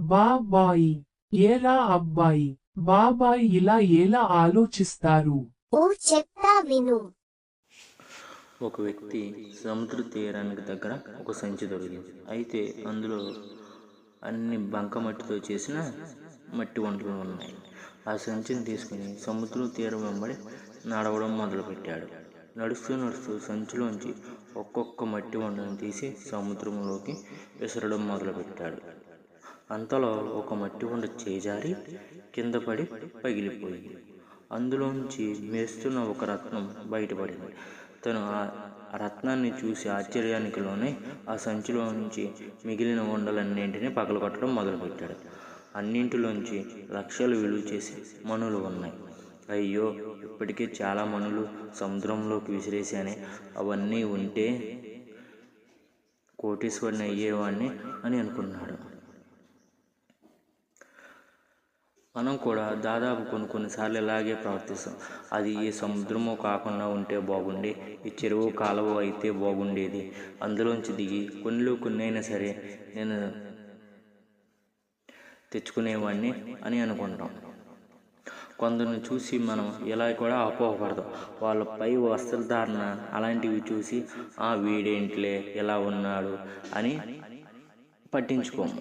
బాబాయి ఏరా అబ్బాయి? బాబాయ్ ఇలా ఎలా ఆలోచిస్తారు? ఓ చెప్తా విను. ఒక వ్యక్తి సముద్ర తీరానికి దగ్గర ఒక సంచి దొరికింది అయితే అందులో అన్ని బంకమట్టితో చేసిన మట్టి వంటలు ఉన్నాయి. ఆ సంచిని తీసుకుని సముద్ర తీరం వెంబడి నడవడం మొదలుపెట్టాడు. నడుస్తూ నడుస్తూ సంచిలోంచి ఒక్కొక్క మట్టి వంటను తీసి సముద్రంలోకి విసరడం మొదలుపెట్టాడు. అంతలో ఒక మట్టి ఉండ చేజారి కింద పడి పగిలిపోయింది. అందులోంచి మెరుస్తున్న ఒక రత్నం బయటపడింది. తను ఆ రత్నాన్ని చూసి ఆశ్చర్యానికి లోనే ఆ సంచిలో నుంచి మిగిలిన ఉండలన్నింటినీ పగలగొట్టడం మొదలుపెట్టాడు. అన్నింటిలోంచి లక్షలు విలువ చేసి మనులు ఉన్నాయి. అయ్యో ఇప్పటికే చాలా మనులు సముద్రంలోకి విసిరేశానే. అవన్నీ ఉంటే కోటీశ్వరుని అయ్యేవాడిని అని అనుకున్నాడు. మనం కూడా దాదాపు కొన్ని కొన్నిసార్లు ఇలాగే ప్రవర్తిస్తాం అది ఈ సముద్రము కాకుండా ఉంటే బాగుండే ఈ చెరువు కాలువ అయితే బాగుండేది. అందులోంచి దిగి కొన్నిలో కొన్ని అయినా సరే నేను తెచ్చుకునేవాడిని అని అనుకుంటాం. కొందరిని చూసి మనం ఇలా కూడా అపోహపడతాం వాళ్ళ పై వస్త్రధారణ అలాంటివి చూసి ఆ వీడేంట్లే ఇలా ఉన్నాడు? అని పట్టించుకోము.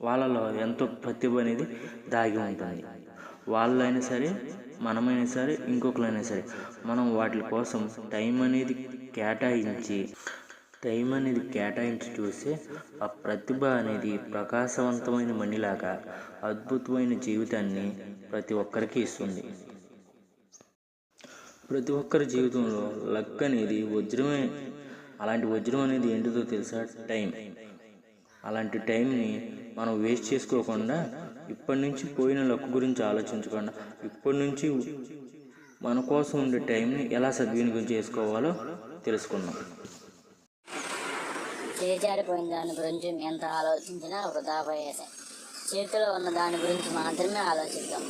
వాళ్ళలో ఎంతో ప్రతిభ అనేది దాగి ఉంటుంది. వాళ్ళైనా సరే మనమైనా సరే ఇంకొకరైనా సరే మనం వాటి కోసం టైం అనేది కేటాయించి టైం అనేది కేటాయించి చూస్తే ఆ ప్రతిభ అనేది ప్రకాశవంతమైన మణిలాగా అద్భుతమైన జీవితాన్ని ప్రతి ఒక్కరికి ఇస్తుంది. ప్రతి ఒక్కరి జీవితంలో లక్ అనేది వజ్రమే అలాంటి వజ్రం అనేది ఏంటిదో తెలుసా? టైం. అలాంటి టైంని మనం వేస్ట్ చేసుకోకుండా ఇప్పటి నుంచి పోయిన లక్ గురించి ఆలోచించకుండా ఇప్పటి నుంచి మన కోసం ఉండే టైంని ఎలా సద్వినియోగం చేసుకోవాలో తెలుసుకుందాం. చేజారిపోయిన దాని గురించి ఎంత ఆలోచించినా వృధా పోయేదే. చేతిలో ఉన్న దాని గురించి మాత్రమే ఆలోచిద్దాం.